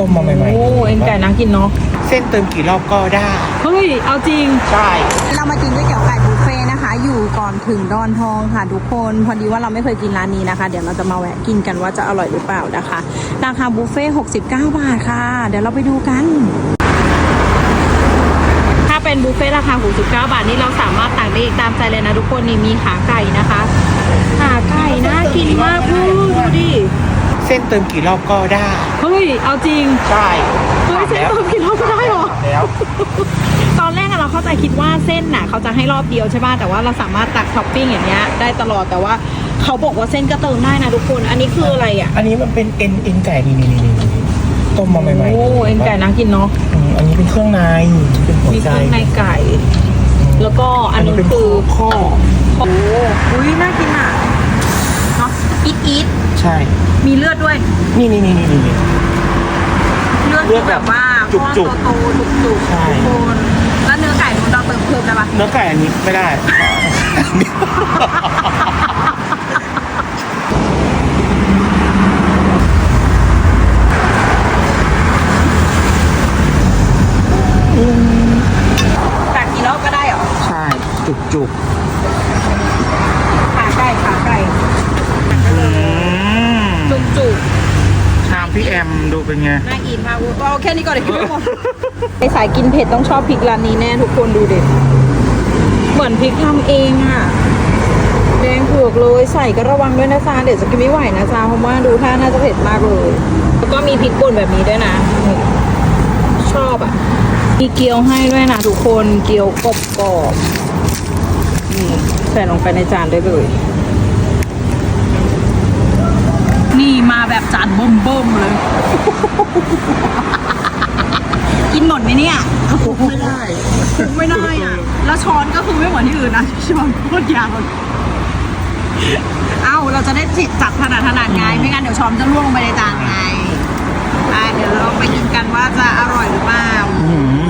ต้มมาใหม่ๆโอ้เอ็นไก่น่ากินเนาะเส้นเติมกี่รอบก็ได้ เฮ้ย เอาจริง ใช่ เรามากินก๋วยเตี๋ยวไก่บุฟเฟ่ต์นะคะ อยู่ก่อนถึงดอนทองค่ะทุกคน พอดีว่าเราไม่เคยกินร้านนี้นะคะ เดี๋ยวเราจะมาแวะกินกันว่าจะอร่อยหรือเปล่านะคะ ราคาบุฟเฟ่ต์69 บาทค่ะ เดี๋ยวเราไปดูกัน ถ้าเป็นบุฟเฟ่ต์ราคา 69 บาทนี่เราสามารถตักได้อีกตามใจเลยนะทุกคน นี่มีขาไก่นะคะ ขาไก่น่ากินมากพูดูดิเส้นเติมกี่รอบก็ได้ เฮ้ย เอาจริง ใช่เฮ้ยเส้นเติมกี่รอบก็ได้เหรอ แล้ว ตอนแรกอะเราเข้าใจคิดว่าเส้นน่ะเขาจะให้รอบเดียวใช่ป่ะ แต่ว่าเราสามารถตักท็อปปิ้งอย่างเงี้ยได้ตลอด แต่ว่าเขาบอกว่าเส้นก็เติมได้นะทุกคน อันนี้คืออะไรอะอันนี้มันเป็นเอ็นเอ็นไก่นี่นี่นี่นี่ต้มมาใหม่ๆโอ้เอ็นไก่น่ากินเนาะอืมอันนี้เป็นเครื่องใน เป็นหัวมีใจเครื่องในไก่ แล้วก็อันนี้เป็นคือข้อโอ้อุ้ยน่ากินอะเนาะอีทอีท ใช่ มีเลือดด้วย นี่นี่นี่นี่นี่ เลือดเลือดที่แบบว่าจุกๆก้อนโตๆจุกๆใช่ทุกคนแล้วเนื้อไก่ของเราเติมเพิ่มได้ปะเนื้อไก่อันนี้ไม่ได้ ตักกี่รอบก็ได้เหรอ ใช่จุกจุกขาไก่ขาไก่ ๆอืม จุกจุกชามพี่แอมดูเป็นไงๆน่ากินมากวุ้เอาแค่นี้ก่อนเดี๋ยวคิดไม่หมดไอสายกินเผ็ดต้องชอบพริกร้านนี้แน่ทุกคนดูเด็เหมือนพริกทำเองอะแดงเผือกเลยใส่ก็ระวังด้วยนะจ๊ะเดี๋ยวจะกินไม่ไหวนะจ๊ะเพราะว่าดูท่าน่าจะเผ็ดมากเลย แล้วก็มีพริกป่นแบบนี้ด้วยนะนี่ชอบอะมีเกี๊ยวให้ด้วยนะทุกคนเกี๊ยวกรอบกรอบๆนี่ใส่ลงไปในจานได้เลย นี่ มาแบบจานเบิ่มๆเลย กินหมดไหมเนี่ยไม่ได้ไม่ได้อะ แล้วช้อนก็คือไม่เหมือนที่อื่นนะช้อนโคตรยาวเอ้าเราจะได้จับถนัดถนัดไงไม่งั้นเดี๋ยวช้อนจะล่วงลงไปในจานไงอะเดี๋ยวเราไปกินกันว่าจะอร่อยหรือเปล่าอืม